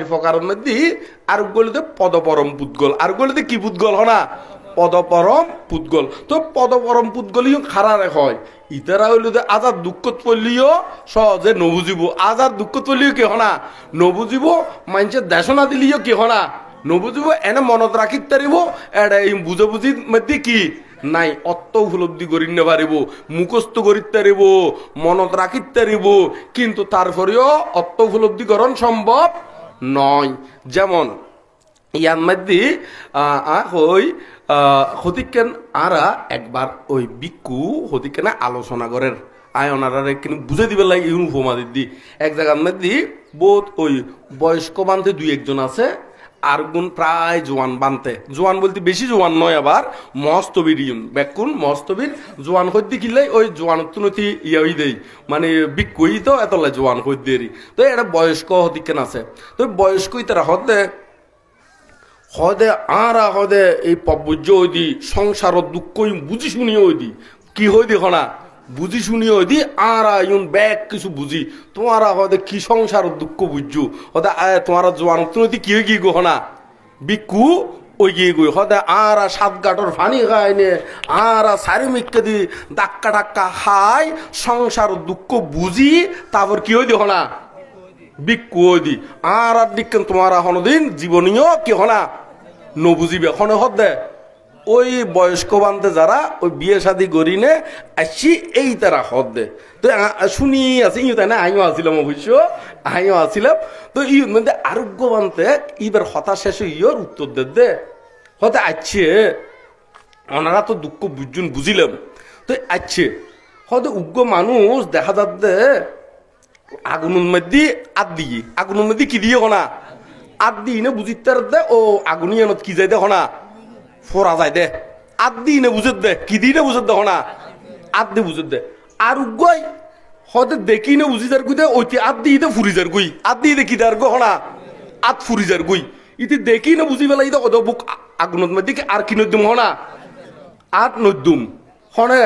মধ্যে আর গুলিতে পদপরম পুদ্গল। আর গুলিতে কি পুদ্গল হনা? পদপরম পুদ্গল। তো পদপরম হয়। ইতারা হইল যে আজার দুঃখত পড়লিও সহজে নবুজিব। আজার পড়লিও কি হনা? নবুজিব মানুষের দেশনা দিলিও কি হনা? নবুজিব এনে মনত রাখিত তারিব এটা এই বুঝে বুঝির মধ্যে কি? নাই, অত্ত উপলব্ধি করি না পারিব। মুখস্থ করিতে মনত রাখিতে পারিব কিন্তু তারপরেও অত্ত উপলব্ধিকরণ সম্ভব নয়। যেমন ইয়ার মধ্যে হই হতিকেন আরা একবার ওই বিক্ষু হতিকেনা আলোচনা করেন আয় কিন্তু বুঝে দিবে লাগে ইউন উপমা দিদি এক জায়গার মধ্যে বহুত ওই বয়স্ক বান্ধে দুই একজন আছে আর গুণ প্রায় জোয়ান বানতে। জোয়ান বলতে বেশি জোয়ান নয় আবার, মস্তবির বেকুন মস্তবির জোয়ান হইতে কিনলে ওই জোয়ান তুনতি ইয়ে দেই। মানে বিক্ষুই তো এতলে জোয়ান হই দেরি। তো এটা বয়স্ক হতিকেন আছে? তো বয়স্কই তারা হতে হদে আরা হদে এই ওই দি সংসারত দুঃখ বুঝি শুনি ওই দি কি হই দি হনা? বুঝি শুনি ওই দি আরা ইউন ব্যাগ কিছু বুঝি। তোমারা হদে কি সংসার দুঃখ বুঝছ? হদে আয় তোমারা জোয়ান তুমি কি হয়ে গিয়ে গো হনা? বিকু ওই গিয়ে গই হদে আরা সাত গাটর ফানি খায় নে আরা সারি মিক্কে দি ডাক্কা ডাক্কা খাই সংসার দুঃখ বুঝি, তারপর কি হই দি হনা? বিক্ষু ওই দি আর আর দিকেন তোমার হনদিন জীবনীয় কি হনা? নবুজিবে, হনে হদ দে ওই বয়স্ক বান্ধে যারা ওই বিয়ে শাদি করি নে আসি এই তারা হদ দে। তো শুনি আছে ইউ তাই না আইও আসিলাম অবশ্য আইও আসিলাম। তো ই মধ্যে আরোগ্য বান্ধে ইবার হতা শেষ ইয়র উত্তর দে দে। হতে আছে ওনারা তো দুঃখ বুঝুন, বুঝিলাম। তো আছে হয়তো উগ্র মানুষ দেখা যাচ্ছে, আগুনের মধ্যে আদ দিয়ে, আগুনের মধ্যে কি দিয়ে হনা? আদ দিয়ে নে বুঝিতে ও আগুন কি যাই দে হনা? ফোরা যায় দে। আদ নে বুঝত দে কি দিয়ে বুঝত দে হনা। আদ বুঝত দে। আর উগই হতে দেখি নে বুঝি যার গুই দে ওইটি আদ দে ফুরি যার গুই। আদ দিয়ে দেখি দার গো হনা আদ ফুরি যার গুই। ইতি দেখি না বুঝি পেলাই দে কত বুক আগুনত মধ্যে কি আর কি নদ্যুম হনা। আদ নদ্যুম হনে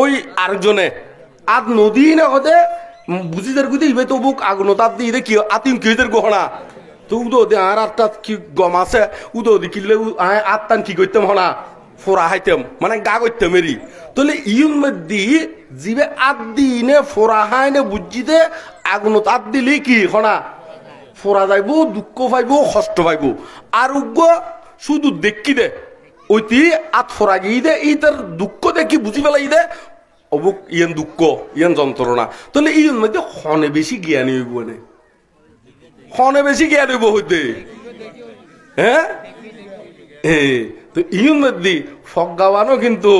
ওই আরেকজনে আদ নদী না হতে বুঝি যার গুদে ইবে তো বুক আগুন তাত দিয়ে কি আতিম কি হইতে গহনা তো উদো দে আর আত্মা কি গম আছে? উদো দি কিলে আত্মান কি করতাম হনা? ফোরা হাইতাম মানে গা করতাম এরি। তাহলে ইউন মধ্যে জিবে আদ দিনে ফোরা হাই নে বুঝিতে আগুন তাত দিলে কি হনা? ফোরা যাইব, দুঃখ পাইব, কষ্ট পাইব। আর উগ্র শুধু দেখি দে, ওইটি আত ফোরা গিয়ে দে ই তার দুঃখ দেখি বুঝি পেলাই দে। অবুক ইয়ান দুঃখ, ইয়ান যন্ত্রণা। তাহলে ইয়ন মধ্যে হনে বেশি জ্ঞানী হইব মানে হনে বেশি জ্ঞান হইব হইতে হ্যাঁ তো মধ্যে ফগাবানও কিন্তু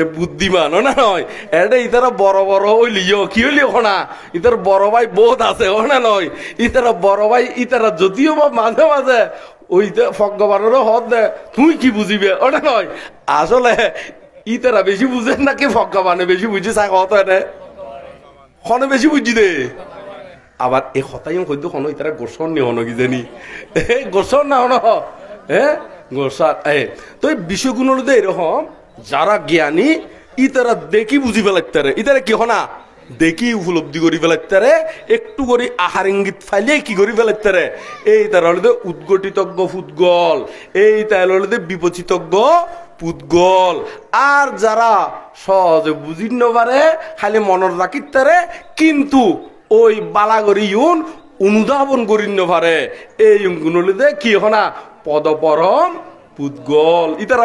এ বুদ্ধিমানও না নয়। এটা ইতারা বড় বড় হইলিও কি হইলি না ইতার বড় ভাই বহুত আছে না নয়। ইতারা বড় ভাই, ইতারা যদিও বা মাঝে মাঝে ওই ফগাবানেরও হদ দে, তুই কি বুঝিবে ওটা নয়। আসলে ইতারা বেশি বুঝেন নাকি ফগাবানে বেশি বুঝি কত এনে খনে বেশি বুঝি দে? আবার এই হতাই হয়তো হন, ইতারা গোসন নি হন কি জানি এ, গোসন না। হন হ্যাঁ গোসার এ, তো এই বিষয়গুলো দে এরকম, যারা জ্ঞানী, ইতারা দেখি বুঝি ফেলাইতারে। ইতারা কি হনা? দেখি উপলব্ধি করি ফেলাইতারে, একটু করে আহার ইঙ্গিত ফাইলে কি করি ফেলাইতারে। এই তার হলে উদ্গটিতজ্ঞ ফুটগল, এই তার হলে বিপচিতজ্ঞ পুতগল আর যারা সহজে বুঝি পারে খালি মনত রাখিতারে, কিন্তু ওই বালাগরি ইউন অনুধাবন করি পারে এই গুণলিতে কি হনা? পদপরম পুদ্গল। ইতারা